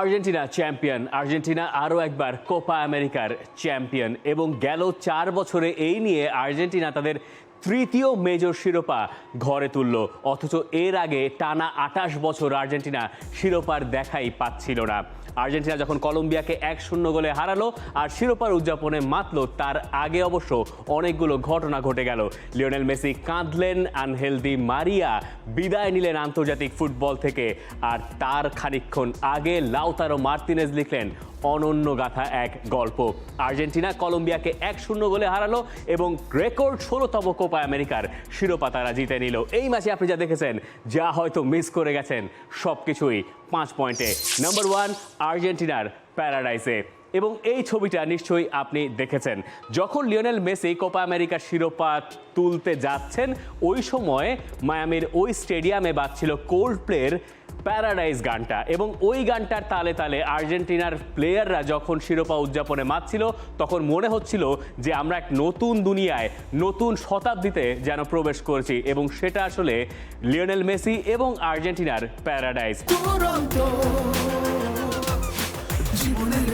Argentina champion. Argentina আরও একবার Copa আমেরিকার চ্যাম্পিয়ন এবং গেল চার বছরে এই নিয়ে আর্জেন্টিনা তাদের তৃতীয় মেজর শিরোপা ঘরে তুলল। অথচ এর আগে টানা আটাশ বছর আর্জেন্টিনা শিরোপার দেখাই পাচ্ছিল না। আর্জেন্টিনা যখন কলম্বিয়াকে এক শূন্য গোলে হারালো আর শিরোপার উদযাপনে মাতল, তার আগে অবশ্য অনেকগুলো ঘটনা ঘটে গেল। লিওনেল মেসি কাঁদলেন আনহেলদি মারিয়া বিদায় নিলেন আন্তর্জাতিক ফুটবল থেকে। আর তার খানিক্ষণ আগে লাউতারো মার্তিনেজ লিখলেন অনন্য গাথা এক গল্প। আর্জেন্টিনা কলম্বিয়াকে এক শূন্য গোলে হারালো এবং রেকর্ড ষোলোতম কোপা আমেরিকার শিরোপা তারা জিতে নিল। এই ম্যাচে আপনি যা দেখেছেন, যা হয়তো মিস করে গেছেন সব কিছুই পাঁচ পয়েন্টে। নাম্বার ওয়ান আর্জেন্টিনার প্যারাডাইসে। এবং এই ছবিটা নিশ্চয়ই আপনি দেখেছেন। যখন লিওনেল মেসি কোপা আমেরিকার শিরোপা তুলতে যাচ্ছেন, ওই সময় মায়ামির ওই স্টেডিয়ামে বাজছিল কোল্ড প্লের প্যারাডাইজ গানটা এবং ওই গানটার তালে তালে আর্জেন্টিনার প্লেয়াররা যখন শিরোপা উদযাপনে মাতছিল, তখন মনে হচ্ছিল যে আমরা এক নতুন দুনিয়ায়, নতুন শতাব্দীতে যেন প্রবেশ করেছি এবং সেটা আসলে লিওনেল মেসি এবং আর্জেন্টিনার প্যারাডাইজ। জীবনের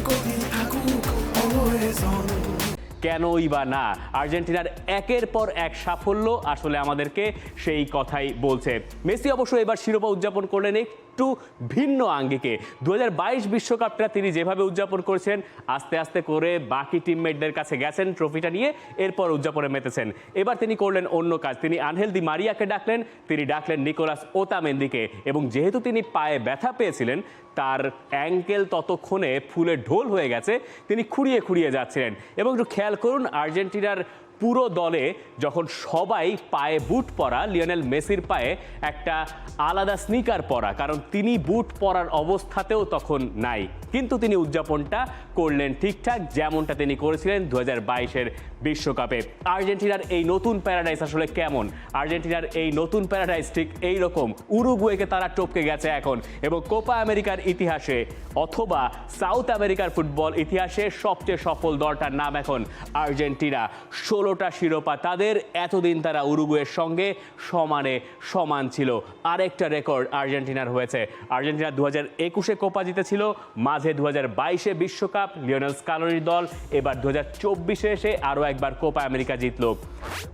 থাকুক কেনই বা না? আর্জেন্টিনার একের পর এক সাফল্য আসলে আমাদেরকে সেই কথাই বলছে। মেসি অবশ্য এবার শিরোপা উদযাপন করলেন একটু ভিন্ন আঙ্গিকে। দু বিশ্বকাপটা তিনি যেভাবে উদযাপন করেছেন, আস্তে আস্তে করে বাকি টিমমেটদের কাছে গেছেন ট্রফিটা নিয়ে এরপর উদযাপনে মেতেছেন। এবার তিনি করলেন অন্য কাজ, তিনি আনহেল দি মারিয়াকে ডাকলেন, তিনি ডাকলেন নিকোলাস ওতামেন্দিকে এবং যেহেতু তিনি পায়ে ব্যথা পেয়েছিলেন, তার অ্যাঙ্কেল ততক্ষণে ফুলে ঢোল হয়ে গেছে, তিনি খুঁড়িয়ে খুঁড়িয়ে যাচ্ছিলেন। এবং একটু খেয়াল করুন, আর্জেন্টিনার পুরো দলে যখন সবাই পায়ে বুট পরা, লিওনেল মেসির পায়ে একটা আলাদা স্নিকার পরা, কারণ তিনি বুট পরার অবস্থাতেও তখন নাই। কিন্তু তিনি উদযাপনটা করলেন ঠিকঠাক, যেমনটা তিনি করেছিলেন দু হাজার বাইশের বিশ্বকাপে। আর্জেন্টিনার এই নতুন প্যারাডাইস আসলে কেমন? আর্জেন্টিনার এই নতুন প্যারাডাইস ঠিক এই রকম উরুগুয়েকে তারা টপকে গেছে এখন, এবং কোপা আমেরিকার ইতিহাসে অথবা সাউথ আমেরিকার ফুটবল ইতিহাসে সবচেয়ে সফল দলটার নাম এখন আর্জেন্টিনা। ষোলোটা শিরোপা, তাদের এতদিন তারা উরুগুয়ের সঙ্গে সমানে সমান ছিল। আরেকটা রেকর্ড আর্জেন্টিনার হয়েছে। আর্জেন্টিনা দু হাজার একুশে কোপা জিতেছিল, মাঝে দু হাজার বাইশে বিশ্বকাপ, লিওনেল স্কালোনির দল, এবার দু হাজার চব্বিশে এসে আরও একবার কোপা আমেরিকা জিতল।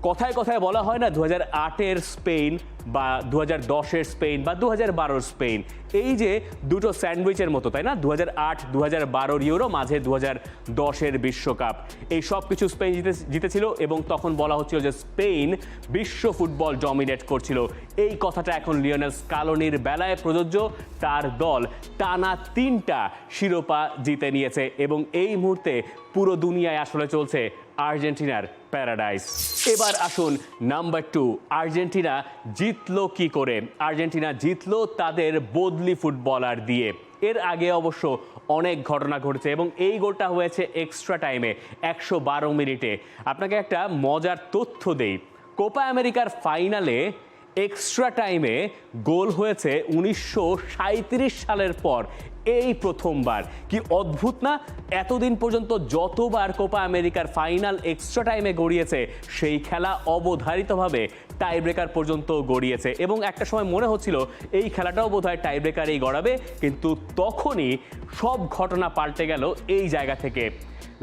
কথায় কথায় বলা হয় না দু হাজার আটের স্পেন বা দু হাজার দশের স্পেন বা দু হাজার বারোর স্পেন, এই যে দুটো স্যান্ডউইচের মতো, তাই না? দু হাজার আট দু হাজার বারোর ইউরো, মাঝে দু হাজার দশের বিশ্বকাপ। এই সব কিছু স্পেন জিতে, জিতেছিল এবং তখন বলা হচ্ছিল যে স্পেন বিশ্ব ফুটবল ডমিনেট করছিল। এই কথাটা এখন লিওনেল স্কালোনির বেলায় প্রযোজ্য। তার দল টানা তিনটা শিরোপা জিতে নিয়েছে এবং এই মুহূর্তে পুরো দুনিয়ায় আসলে চলছে আর্জেন্টিনার প্যারাডাইস। এবার আসুন নাম্বার টু, আর্জেন্টিনা জিতলো কি করে? আর্জেন্টিনা জিতলো তাদের বদলি ফুটবলার দিয়ে। এর আগে অবশ্য অনেক ঘটনা ঘটেছে এবং এই গোলটা হয়েছে এক্সট্রা টাইমে একশো বারো মিনিটে। আপনাকে একটা মজার তথ্য দেই। কোপা আমেরিকার ফাইনালে এক্সট্রা টাইমে গোল হয়েছে উনিশশো সাঁইত্রিশ সালের পর, এই প্রথমবার। কি অদ্ভুত না? এতদিন পর্যন্ত যতবার কোপা আমেরিকার ফাইনাল এক্সট্রা টাইমে গড়িয়েছে, সেই খেলা অবধারিতভাবে টাই ব্রেকার পর্যন্ত গড়িয়েছে। এবং একটা সময় মনে হচ্ছিল, এই খেলাটাও বোধহয় টাই ব্রেকারেই গড়াবে, কিন্তু তখনই সব ঘটনা পাল্টে গেল এই জায়গা থেকে।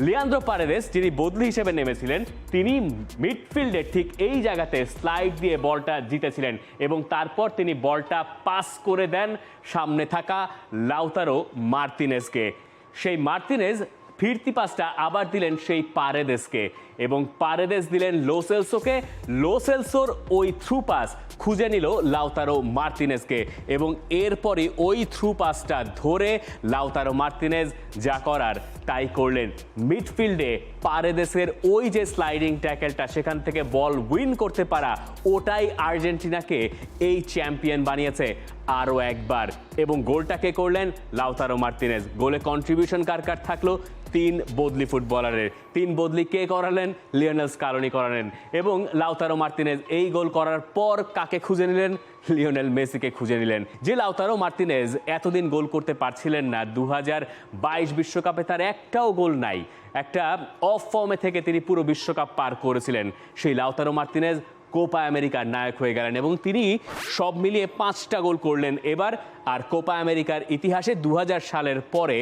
লিয়ান্দ্রো পারেদেস, যিনি বদলি হিসেবে নেমেছিলেন, তিনি মিডফিল্ডের ঠিক এই জায়গাতে স্লাইড দিয়ে বলটা জিতেছিলেন এবং তারপর তিনি বলটা পাস করে দেন সামনে থাকা লাউতারো মার্তিনেসকে। সেই মার্তিনেজ ফিরতি পাসটা আবার দিলেন সেই পারেদেসকে এবং পারেদেস দিলেন লোসেলসোকে লোসেলসোর ওই থ্রু পাস খুঁজে নিল লাউতারো মার্তিনেজকে। এবং এরপরই ওই থ্রু পাসটা ধরে লাউতারো মার্তিনেজ যা করার তাই করলেন। মিডফিল্ডে পারেদেসের ওই যে স্লাইডিং ট্যাকেলটা সেখান থেকে বল উইন করতে পারা, ওটাই আর্জেন্টিনাকে এই চ্যাম্পিয়ন বানিয়েছে। আরও একবার। এবং গোলটাকে করলেন? Lautaro Martinez. গোলে কন্ট্রিবিউশন কার কার থাকল? তিন বদলি ফুটবলারের তিন বদলি কে করালেন? লিওনেল স্কালোনি করালেন। এবং লাউতারো মার্তিনেজ এই গোল করার পর কাকে খুঁজে নিলেন? লিওনেল মেসিকে খুঁজে নিলেন। যে লাউতারো মার্তিনেজ এতদিন গোল করতে পারছিলেন না দু বাইশ বিশ্বকাপে তার একটাও গোল নাই। একটা অফ ফর্মে থেকে তিনি পুরো বিশ্বকাপ পার করেছিলেন। সেই লাউতারো মার্তিনেজ কোপা আমেরিকার নায়ক হয়ে গেলেন এবং তিনি সব মিলিয়ে পাঁচটা গোল করলেন এবার। আর কোপা আমেরিকার ইতিহাসে দু হাজার সালের পরে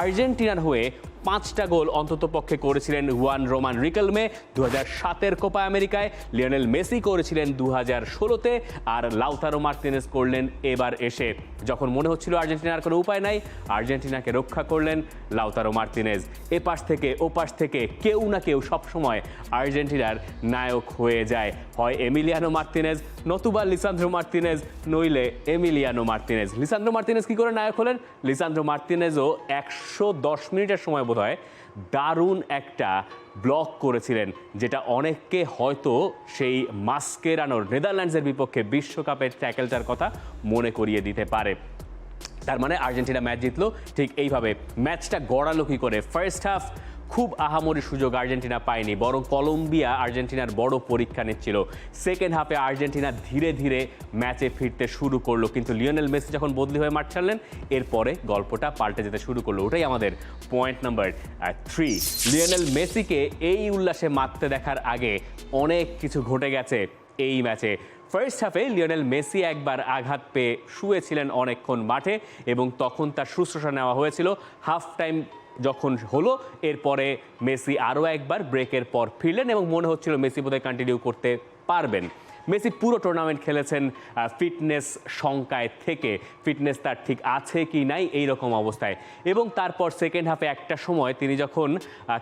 আর্জেন্টিনার হয়ে পাঁচটা গোল অন্তত পক্ষে করেছিলেন ওয়ান রোমান রিকেলমে। দু হাজার সাতের কোপা আমেরিকায় লিওনেল মেসি করেছিলেন দু হাজার ষোলোতে আর লাউতারো মার্তিনেস করলেন এবার এসে। যখন মনে হচ্ছিল আর্জেন্টিনার কোনো উপায় নাই, আর্জেন্টিনাকে রক্ষা করলেন লাউতারো মার্তিনেজ এপাশ থেকে ওপাশ থেকে কেউ না কেউ সবসময় আর্জেন্টিনার নায়ক হয়ে যায়। হয় এমিলিয়ানো মার্তিনেজ, নতুবা লিসান্দ্রো মার্তিনেজ, নইলে এমিলিয়ানো মার্তিনেজ। লিসান্দ্রো মার্তিনেজ কি করে নায়ক হলেন? লিসান্দ্রো মার্তিনেজও একশো দশ মিনিটের সময় বোধ হয় দারুণ একটা ব্লক করেছিলেন, যেটা অনেককে হয়তো সেই মাস্কেরানোর নেদারল্যান্ডসের বিপক্ষে বিশ্বকাপের ট্যাকেলটার কথা মনে করিয়ে দিতে পারে। তার মানে আর্জেন্টিনা ম্যাচ জিতলো, ঠিক এইভাবে ম্যাচটা গড়ালো কি করে? ফার্স্ট হাফ খুব আহামরি সুযোগ আর্জেন্টিনা পায়নি, বরং কলম্বিয়া আর্জেন্টিনার বড় পরীক্ষা নিচ্ছিল। সেকেন্ড হাফে আর্জেন্টিনা ধীরে ধীরে ম্যাচে ফিরতে শুরু করল, কিন্তু লিওনেল মেসি যখন বদলি হয়ে মাঠ ছাড়লেন, এরপরে গল্পটা পাল্টে যেতে শুরু করল। ওটাই আমাদের পয়েন্ট নাম্বার থ্রি লিওনেল মেসিকে এই উল্লাসে মারতে দেখার আগে অনেক কিছু ঘটে গেছে এই ম্যাচে। ফার্স্ট হাফে লিওনেল মেসি একবার আঘাত পেয়ে শুয়েছিলেন অনেকক্ষণ মাঠে এবং তখন তার শুশ্রূষা নেওয়া হয়েছিল। হাফ টাইম যখন হলো, এরপরে মেসি আরও একবার ব্রেকের পর ফিরলেন এবং মনে হচ্ছিল মেসি বোধহয় কন্টিনিউ করতে পারবেন। মেসি পুরো টুর্নামেন্ট খেলেছেন ফিটনেস শঙ্কায় থেকে। ফিটনেস তার ঠিক আছে কি নাই এই রকম অবস্থায়। এবং তারপর সেকেন্ড হাফে একটা সময় তিনি যখন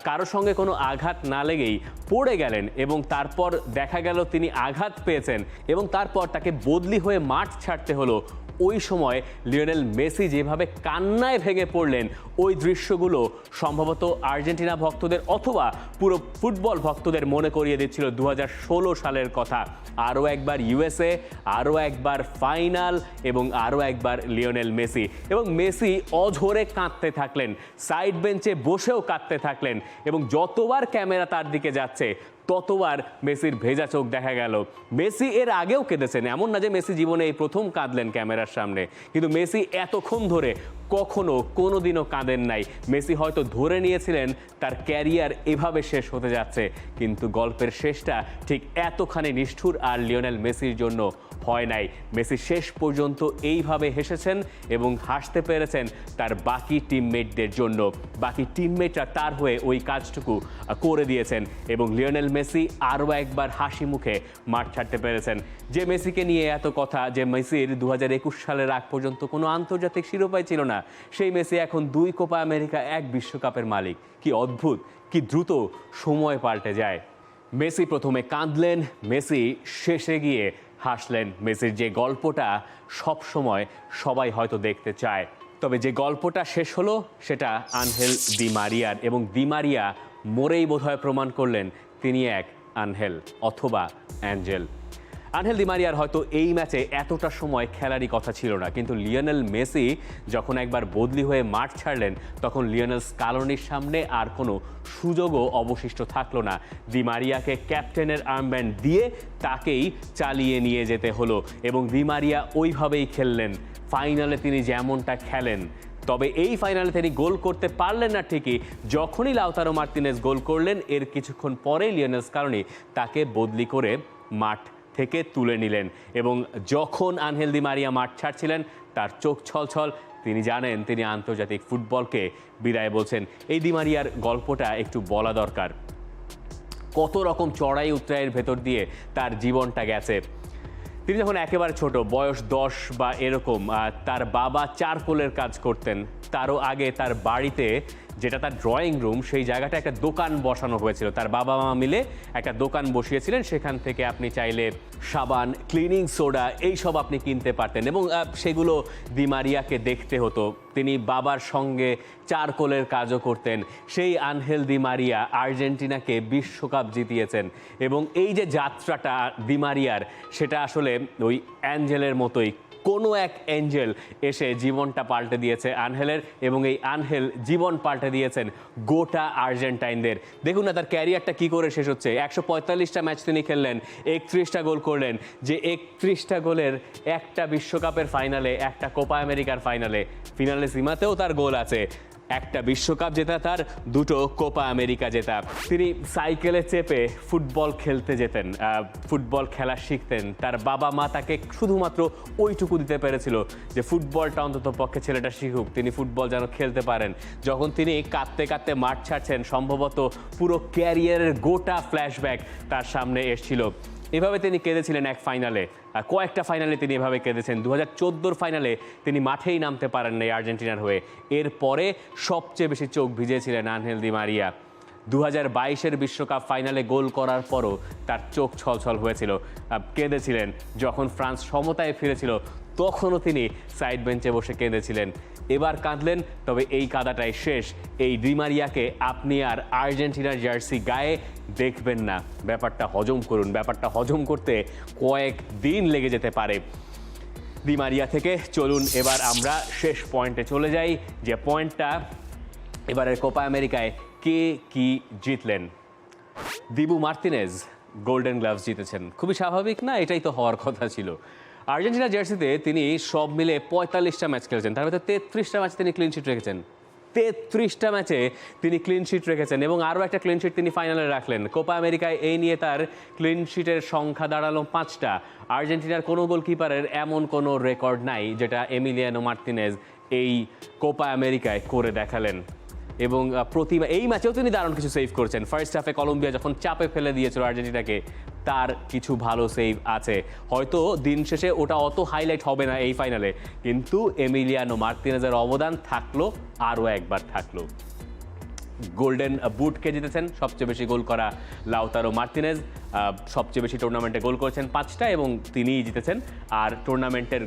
কারোর সঙ্গে কোনো আঘাত না লেগেই পড়ে গেলেন এবং তারপর দেখা গেল তিনি আঘাত পেয়েছেন এবং তারপর তাকে বদলি হয়ে মাঠ ছাড়তে হলো, ওই সময় লিওনেল মেসি যেভাবে কান্নায় ভেঙে পড়লেন ওই দৃশ্যগুলো সম্ভবত আর্জেন্টিনা ভক্তদের অথবা পুরো ফুটবল ভক্তদের মনে করিয়ে দিচ্ছিল দু হাজার ষোলো সালের কথা। আরও একবার ইউএসএ, আরও একবার ফাইনাল এবং আরও একবার লিওনেল মেসি। এবং মেসি অঝরে কাঁদতে থাকলেন, সাইড বেঞ্চে বসেও কাঁদতে থাকলেন এবং যতবার ক্যামেরা তার দিকে যাচ্ছে, ততবার মেসির ভেজা চোখ দেখা গেল। মেসি এর আগেও কেঁদেছেন, এমন না যে মেসি জীবনে এই প্রথম কাঁদলেন ক্যামেরার সামনে। কিন্তু মেসি এতক্ষণ ধরে কখনো কোনোদিনও কাঁদেন নাই। মেসি হয়তো ধরে নিয়েছিলেন, তার ক্যারিয়ার এভাবে শেষ হতে যাচ্ছে। কিন্তু গল্পের শেষটা ঠিক এতখানি নিষ্ঠুর আর লিওনেল মেসির জন্য হয় নাই। মেসি শেষ পর্যন্ত এইভাবে হেসেছেন এবং হাসতে পেরেছেন তার বাকি টিমমেটদের জন্য। বাকি টিমমেটরা তার হয়ে ওই কাজটুকু করে দিয়েছেন এবং লিওনেল মেসি আরও একবার হাসি মুখে মাঠ ছাড়তে পেরেছেন। যে মেসিকে নিয়ে এত কথা, যে মেসির দু হাজার একুশ সালের আগ পর্যন্ত কোনো আন্তর্জাতিক শিরোপাই ছিল না, সেই মেসি এখন দুই কোপা আমেরিকা, এক বিশ্বকাপের মালিক। কি অদ্ভুত, কি দ্রুত সময় পাল্টে যায়। মেসি প্রথমে কাঁদলেন, মেসি শেষে গিয়ে হাসলেন মেসির যে গল্পটা সব সময় সবাই হয়তো দেখতে চায়। তবে যে গল্পটা শেষ হলো, সেটা আনহেল দি মারিয়ার এবং দি মারিয়া মোরেই বোধহয় প্রমাণ করলেন তিনি এক আনহেল অথবা অ্যাঞ্জেল। আনহেল দিমারিয়ার হয়তো এই ম্যাচে এতটা সময় খেলারই কথা ছিল না। কিন্তু লিওনেল মেসি যখন একবার বদলি হয়ে মাঠ ছাড়লেন, তখন লিওনেল স্কালনির সামনে আর কোনো সুযোগও অবশিষ্ট থাকল না। দিমারিয়াকে ক্যাপ্টেনের আর্মব্যান্ড দিয়ে তাকেই চালিয়ে নিয়ে যেতে হলো এবং দিমারিয়া ওইভাবেই খেললেন। ফাইনালে তিনি যেমনটা খেলেন, তবে এই ফাইনালে তিনি গোল করতে পারলেন না ঠিকই। যখনই লাউতারো মার্তিনেজ গোল করলেন, এর কিছুক্ষণ পরে লিওনেল কারণে তাকে বদলি করে মাঠ থেকে তুলে নিলেন এবং যখন আনহেলদি মারিয়া মাঠ ছাড়ছিলেন, তার চোখ ছলছল। তিনি জানেন তিনি আন্তর্জাতিক ফুটবলকে বিদায় বলছেন। এই দি মারিয়ার গল্পটা একটু বলা দরকার। কত রকম চড়াই উত্তরায়ের ভেতর দিয়ে তার জীবনটা গেছে। তিনি যখন একেবারে ছোট, বয়স দশ বা এরকম তার বাবা চারকোলের কাজ করতেন। তারও আগে তার বাড়িতে যেটা তার ড্রয়িং রুম সেই জায়গাটা একটা দোকান বসানো হয়েছিল। তার বাবা মা মিলে একটা দোকান বসিয়েছিলেন, সেখান থেকে আপনি চাইলে সাবান ক্লিনিং সোডা এইসব আপনি কিনতে পারতেন এবং সেগুলো দিমারিয়াকে দেখতে হতো। তিনি বাবার সঙ্গে চারকোলের কাজও করতেন। সেই আনহেল দি মারিয়া আর্জেন্টিনাকে বিশ্বকাপ জিতিয়েছেন এবং এই যে যাত্রাটা দিমারিয়ার সেটা আসলে ওই অ্যাঞ্জেলের মতোই কোনো এক অ্যাঞ্জেল এসে জীবনটা পাল্টে দিয়েছে আনহেলের এবং এই আনহেল জীবন পাল্টে দিয়েছেন গোটা আর্জেন্টাইনদের। দেখুন না, তার ক্যারিয়ারটা কি করে শেষ হচ্ছে। একশো পঁয়তাল্লিশটা ম্যাচ তিনি খেললেন, একত্রিশটা গোল করলেন। যে একত্রিশটা গোলের একটা বিশ্বকাপের ফাইনালে, একটা কোপা আমেরিকার ফাইনালে, ফিনালে সীমাতেও তার গোল আছে। একটা বিশ্বকাপ জেতা তার, দুটো কোপা আমেরিকা জেতা। তিনি সাইকেলে চেপে ফুটবল খেলতে যেতেন ফুটবল খেলা শিখতেন। তার বাবা মা তাকে শুধুমাত্র ওইটুকু দিতে পেরেছিল যে ফুটবলটা অন্তত পক্ষে ছেলেটা শিখুক, তিনি ফুটবল যেন খেলতে পারেন। যখন তিনি কাঁদতে কাঁদতে মাঠ ছাড়ছেন, সম্ভবত পুরো ক্যারিয়ারের গোটা ফ্ল্যাশব্যাক তার সামনে এসেছিল। এভাবে তিনি কেঁদেছিলেন এক ফাইনালে। কয়েকটা ফাইনালে তিনি এভাবে কেঁদেছেন। দু হাজার ফাইনালে তিনি মাঠেই নামতে পারেন নাই আর্জেন্টিনার হয়ে। এরপরে সবচেয়ে বেশি চোখ ভিজেছিলেন আনহেল দি মারিয়া। দু হাজার বাইশের বিশ্বকাপ ফাইনালে গোল করার পরও তার চোখ ছলছল হয়েছিল। কেঁদেছিলেন। যখন ফ্রান্স সমতায় ফিরেছিল, তখনও তিনি সাইড বেঞ্চে বসে কেঁদেছিলেন। এবার কাঁদলেন, তবে এই কাদাটাই শেষ। এই ডিমারিয়াকে আপনি আর আর্জেন্টিনার জার্সি গায়ে দেখবেন না। ব্যাপারটা হজম করুন, ব্যাপারটা হজম করতে কয়েক দিন লেগে যেতে পারে। ডিমারিয়া থেকে চলুন, এবার আমরা শেষ পয়েন্টে চলে যাই, যে পয়েন্টটা এবারের কোপা আমেরিকায় কে কি জিতলেন। দিবু মার্তিনেজ গোল্ডেন গ্লাভস জিতেছেন। খুবই স্বাভাবিক না? এটাই তো হওয়ার কথা ছিল। আর্জেন্টিনা জার্সিতে তিনি সব মিলে পঁয়তাল্লিশটা ম্যাচ খেলেছেন। তার মধ্যে তেত্রিশটা ম্যাচ তিনি ক্লিন শিট রেখেছেন। তেত্রিশটা ম্যাচে তিনি ক্লিন শিট রেখেছেন এবং আরও একটা ক্লিন শিট তিনি ফাইনালে রাখলেন। কোপা আমেরিকায় এই নিয়ে তার ক্লিন শিটের সংখ্যা দাঁড়াল পাঁচটা। আর্জেন্টিনার কোনো গোলকিপারের এমন কোনো রেকর্ড নাই যেটা এমিলিয়ানো মার্তিনেজ এই কোপা আমেরিকায় করে দেখালেন। এবং প্রতি এই ম্যাচেও তিনি দারুণ কিছু সেভ করেছেন। ফার্স্ট হাফে কলম্বিয়া যখন চাপে ফেলে দিয়েছিল আর্জেন্টিনাকে তার কিছু ভালো সেভ আছে। হয়তো দিন শেষে ওটা অত হাইলাইট হবে না এই ফাইনালে কিন্তু এমিলিয়ানো মার্তিনেজের অবদান থাকল, আরও একবার থাকল। গোল্ডেন বুটকে জিতেছেন? সবচেয়ে বেশি গোল করা লাউতারো মার্তিনেজ সবচেয়ে বেশি টুর্নামেন্টে গোল করেছেন পাঁচটা এবং তিনিই জিতেছেন। আর টুর্নামেন্টের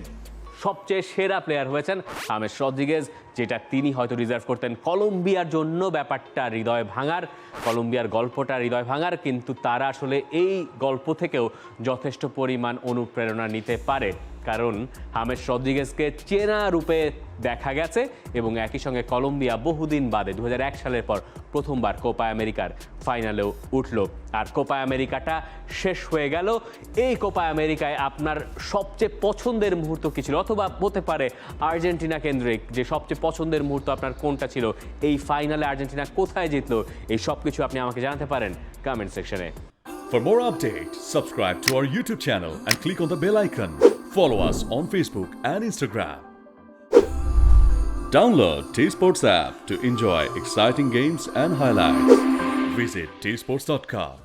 সবচেয়ে সেরা প্লেয়ার হয়েছেন হামেশ রদ্রিগেজ। যেটা তিনি হয়তো রিজার্ভ করতেন। কলম্বিয়ার জন্য ব্যাপারটা হৃদয় ভাঙার, কলম্বিয়ার গল্পটা হৃদয় ভাঙার, কিন্তু তারা আসলে এই গল্প থেকেও যথেষ্ট পরিমাণ অনুপ্রেরণা নিতে পারে। কারণ হামেশ রদ্রিগেজকে চেনা রূপে দেখা গেছে এবং একই সঙ্গে কলম্বিয়া বহুদিন বাদে দু হাজার এক সালের পর প্রথমবার কোপা আমেরিকার ফাইনালেও উঠল। আর কোপা আমেরিকাটা শেষ হয়ে গেল। এই কোপা আমেরিকায় আপনার সবচেয়ে পছন্দের মুহূর্ত কী ছিল? অথবা হতে পারে আর্জেন্টিনা কেন্দ্রিক যে সবচেয়ে পছন্দের মুহূর্ত আপনার কোনটা ছিল এই ফাইনালে আর্জেন্টিনা কোথায় জিতলো এই সব কিছু আপনি আমাকে জানাতে পারেন কমেন্ট সেকশনে For more updates, subscribe to our YouTube channel and click on the bell icon. Follow us on Facebook and Instagram. Download T Sports app to enjoy exciting games and highlights. Visit tsports.com.